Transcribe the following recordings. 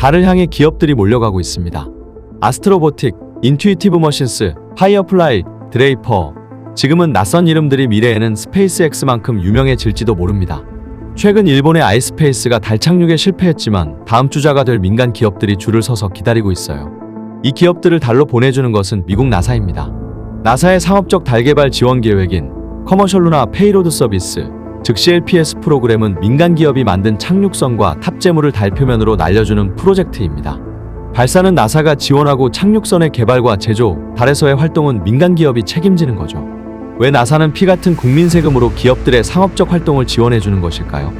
달을 향해 기업들이 몰려가고 있습니다. 아스트로보틱, 인투이티브 머신스, 파이어플라이, 드레이퍼. 지금은 낯선 이름들이 미래에는 스페이스X만큼 유명해질지도 모릅니다. 최근 일본의 아이스페이스가 달 착륙에 실패했지만 다음 주자가 될 민간 기업들이 줄을 서서 기다리고 있어요. 이 기업들을 달로 보내주는 것은 미국 나사입니다. 나사의 상업적 달 개발 지원 계획인 커머셜 루나 페이로드 서비스, 즉 CLPS 프로그램은 민간 기업이 만든 착륙선과 탑재물을 달 표면으로 날려주는 프로젝트입니다. 발사는 나사가 지원하고 착륙선의 개발과 제조, 달에서의 활동은 민간 기업이 책임지는 거죠. 왜 나사는 피 같은 국민 세금으로 기업들의 상업적 활동을 지원해 주는 것일까요?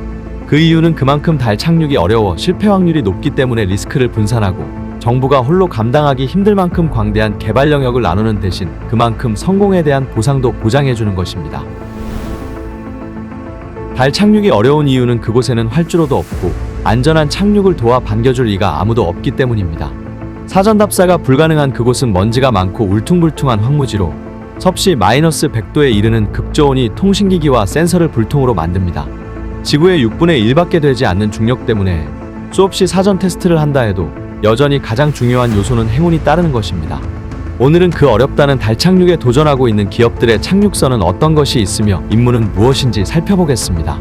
그 이유는 그만큼 달 착륙이 어려워 실패 확률이 높기 때문에 리스크를 분산하고 정부가 홀로 감당하기 힘들 만큼 광대한 개발 영역을 나누는 대신 그만큼 성공에 대한 보상도 보장해 주는 것입니다. 달 착륙이 어려운 이유는 그곳에는 활주로도 없고 안전한 착륙을 도와 반겨줄 이가 아무도 없기 때문입니다. 사전 답사가 불가능한 그곳은 먼지가 많고 울퉁불퉁한 황무지로 섭씨 마이너스 100도에 이르는 극저온이 통신기기와 센서를 불통으로 만듭니다. 지구의 6분의 1밖에 되지 않는 중력 때문에 수없이 사전 테스트를 한다 해도 여전히 가장 중요한 요소는 행운이 따르는 것입니다. 오늘은 그 어렵다는 달 착륙에 도전하고 있는 기업들의 착륙선은 어떤 것이 있으며 임무는 무엇인지 살펴보겠습니다.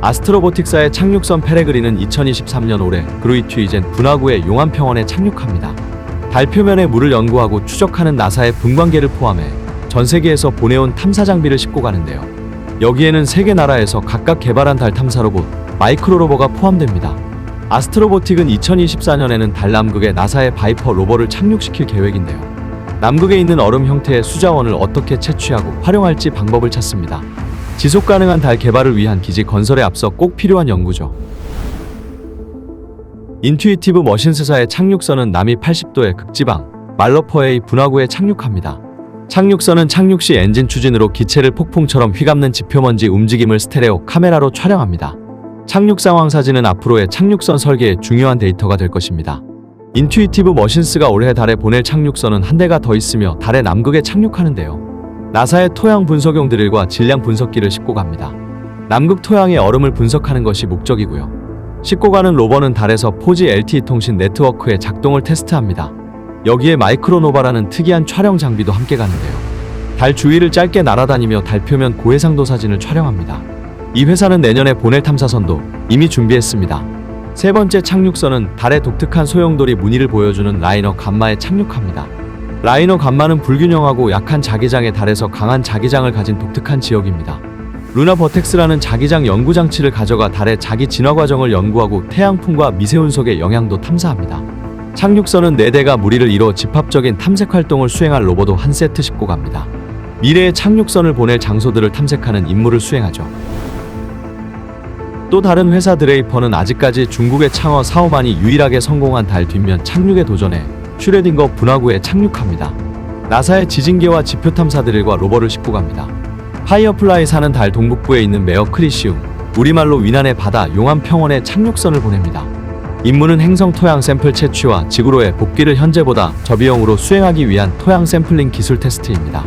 아스트로보틱사의 착륙선 페레그린은 2023년 올해 그루이튜이젠 분화구의 용암평원에 착륙합니다. 달 표면의 물을 연구하고 추적하는 나사의 분광계를 포함해 전 세계에서 보내온 탐사 장비를 싣고 가는데요. 여기에는 세개 나라에서 각각 개발한 달 탐사 로봇 마이크로 로버가 포함됩니다. 아스트로보틱은 2024년에는 달 남극에 나사의 바이퍼 로버를 착륙시킬 계획인데요. 남극에 있는 얼음 형태의 수자원을 어떻게 채취하고 활용할지 방법을 찾습니다. 지속 가능한 달 개발을 위한 기지 건설에 앞서 꼭 필요한 연구죠. 인투이티브 머신스사의 착륙선은 남이 80도의 극지방 말러퍼의 분화구에 착륙합니다. 착륙선은 착륙 시 엔진 추진으로 기체를 폭풍처럼 휘감는 지표먼지 움직임을 스테레오 카메라로 촬영합니다. 착륙 상황 사진은 앞으로의 착륙선 설계에 중요한 데이터가 될 것입니다. 인투이티브 머신스가 올해 달에 보낼 착륙선은 한 대가 더 있으며 달의 남극에 착륙하는데요. 나사의 토양 분석용 드릴과 질량 분석기를 싣고 갑니다. 남극 토양의 얼음을 분석하는 것이 목적이고요. 싣고 가는 로버는 달에서 4G LTE 통신 네트워크의 작동을 테스트합니다. 여기에 마이크로노바라는 특이한 촬영 장비도 함께 가는데요. 달 주위를 짧게 날아다니며 달 표면 고해상도 사진을 촬영합니다. 이 회사는 내년에 보낼 탐사선도 이미 준비했습니다. 세 번째 착륙선은 달의 독특한 소용돌이 무늬를 보여주는 라이너 감마에 착륙합니다. 라이너 감마는 불균형하고 약한 자기장의 달에서 강한 자기장을 가진 독특한 지역입니다. 루나 버텍스라는 자기장 연구 장치를 가져가 달의 자기 진화 과정을 연구하고 태양풍과 미세운석의 영향도 탐사합니다. 착륙선은 4대가 무리를 이뤄 집합적인 탐색 활동을 수행할 로봇도 한 세트 싣고 갑니다. 미래의 착륙선을 보낼 장소들을 탐색하는 임무를 수행하죠. 또 다른 회사 드레이퍼는 아직까지 중국의 창어 사오만이 유일하게 성공한 달 뒷면 착륙에 도전해 슈레딩거 분화구에 착륙합니다. 나사의 지진계와 지표 탐사 드릴과 로버를 싣고 갑니다. 파이어플라이 사는 달 동북부에 있는 메어 크리시움, 우리말로 위난의 바다 용암 평원에 착륙선을 보냅니다. 임무는 행성 토양 샘플 채취와 지구로의 복귀를 현재보다 저비용으로 수행하기 위한 토양 샘플링 기술 테스트입니다.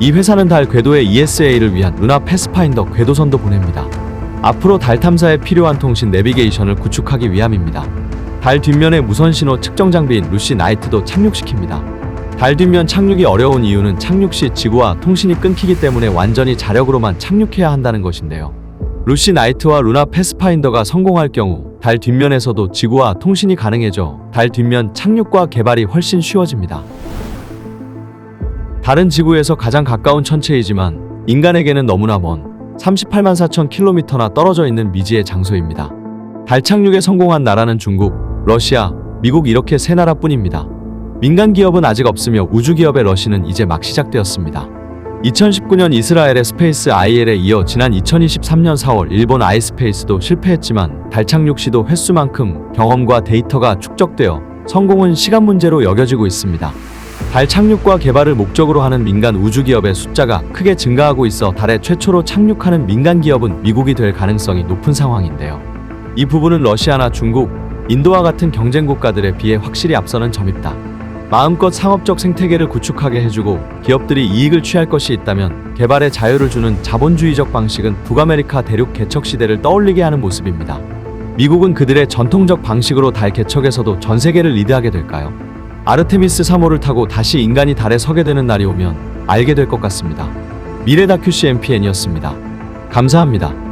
이 회사는 달 궤도의 ESA를 위한 루나 패스파인더 궤도선도 보냅니다. 앞으로 달 탐사에 필요한 통신 내비게이션을 구축하기 위함입니다. 달 뒷면의 무선 신호 측정 장비인 루시 나이트도 착륙시킵니다. 달 뒷면 착륙이 어려운 이유는 착륙 시 지구와 통신이 끊기기 때문에 완전히 자력으로만 착륙해야 한다는 것인데요. 루시 나이트와 루나 패스파인더가 성공할 경우 달 뒷면에서도 지구와 통신이 가능해져 달 뒷면 착륙과 개발이 훨씬 쉬워집니다. 달은 지구에서 가장 가까운 천체이지만 인간에게는 너무나 먼 38만 4천 킬로미터나 떨어져 있는 미지의 장소입니다. 달 착륙에 성공한 나라는 중국, 러시아, 미국 이렇게 세 나라뿐입니다. 민간 기업은 아직 없으며 우주 기업의 러시는 이제 막 시작되었습니다. 2019년 이스라엘의 스페이스 IL에 이어 지난 2023년 4월 일본 아이스페이스도 실패했지만 달 착륙 시도 횟수만큼 경험과 데이터가 축적되어 성공은 시간 문제로 여겨지고 있습니다. 달 착륙과 개발을 목적으로 하는 민간 우주 기업의 숫자가 크게 증가하고 있어 달에 최초로 착륙하는 민간 기업은 미국이 될 가능성이 높은 상황인데요. 이 부분은 러시아나 중국, 인도와 같은 경쟁 국가들에 비해 확실히 앞서는 점입니다. 마음껏 상업적 생태계를 구축하게 해주고 기업들이 이익을 취할 것이 있다면 개발에 자유를 주는 자본주의적 방식은 북아메리카 대륙 개척 시대를 떠올리게 하는 모습입니다. 미국은 그들의 전통적 방식으로 달 개척에서도 전 세계를 리드하게 될까요? 아르테미스 3호를 타고 다시 인간이 달에 서게 되는 날이 오면 알게 될 것 같습니다. 미래 다큐 CMPN이었습니다. 감사합니다.